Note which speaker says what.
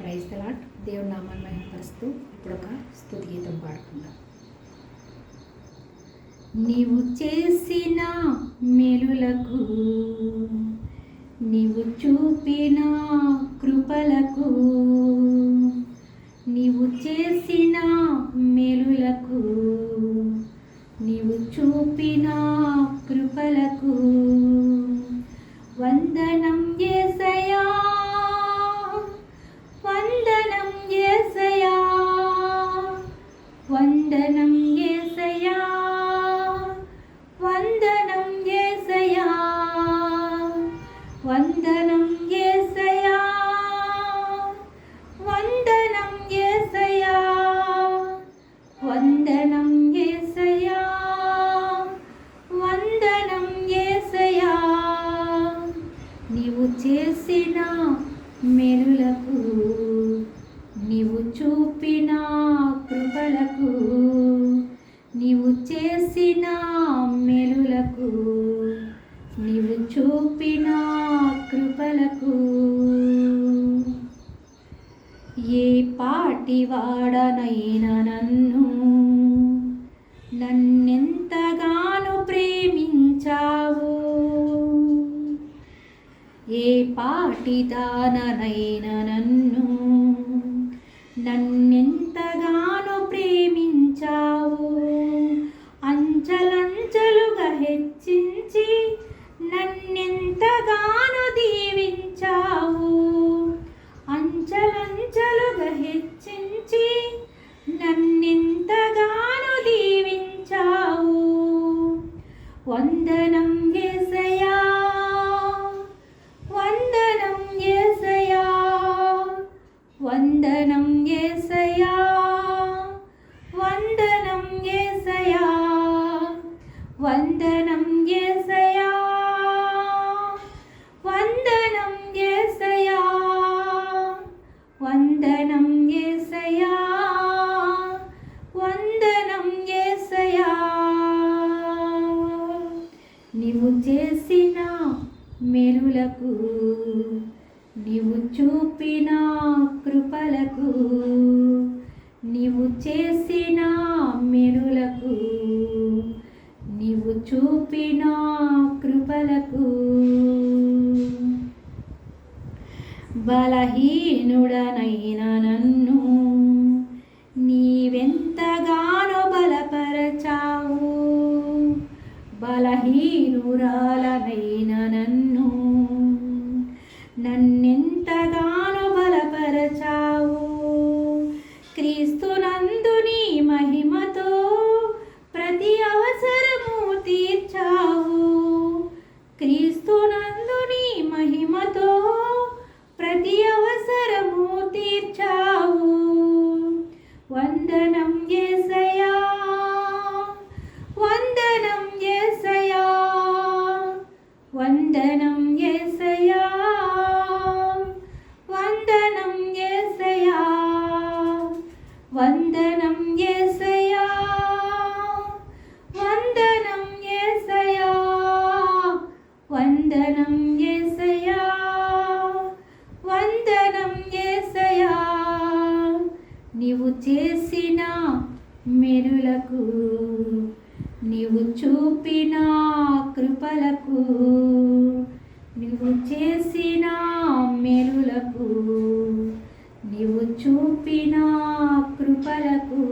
Speaker 1: Praise దలాట్ దేవుడి నామాన్ని మహిమపరుస్తూ ఇప్పుడు ఒక స్థుతి గీతం పాడుకుందాం. నీవు చేసిన మేలులకు నీవు చూపిన కృపలకు వందనం కృపలకు నీవు చేసిన మెరులకు నీవు చూపిన కృపలకు. ఏ పాటి వాడనైనా నన్ను నన్నెంతగానో ప్రేమించావు. ఏ పాటిదాననైనా నన్ను నన్నెంతగానో వందనం ఏసయా మెరులకు నీవు చూపిన కృపలకు నీవు చేసిన మెరులకు నీవు చూపిన కృపలకు. బలహీనుడనైన నన్ను వందనం యేసయ్యా వందనం యేసయ్యా నీవు చేసిన మెరులకు నీవు చూపిన కృపలకు నీవు చేసిన మెరులకు నీవు చూపిన కృపలకు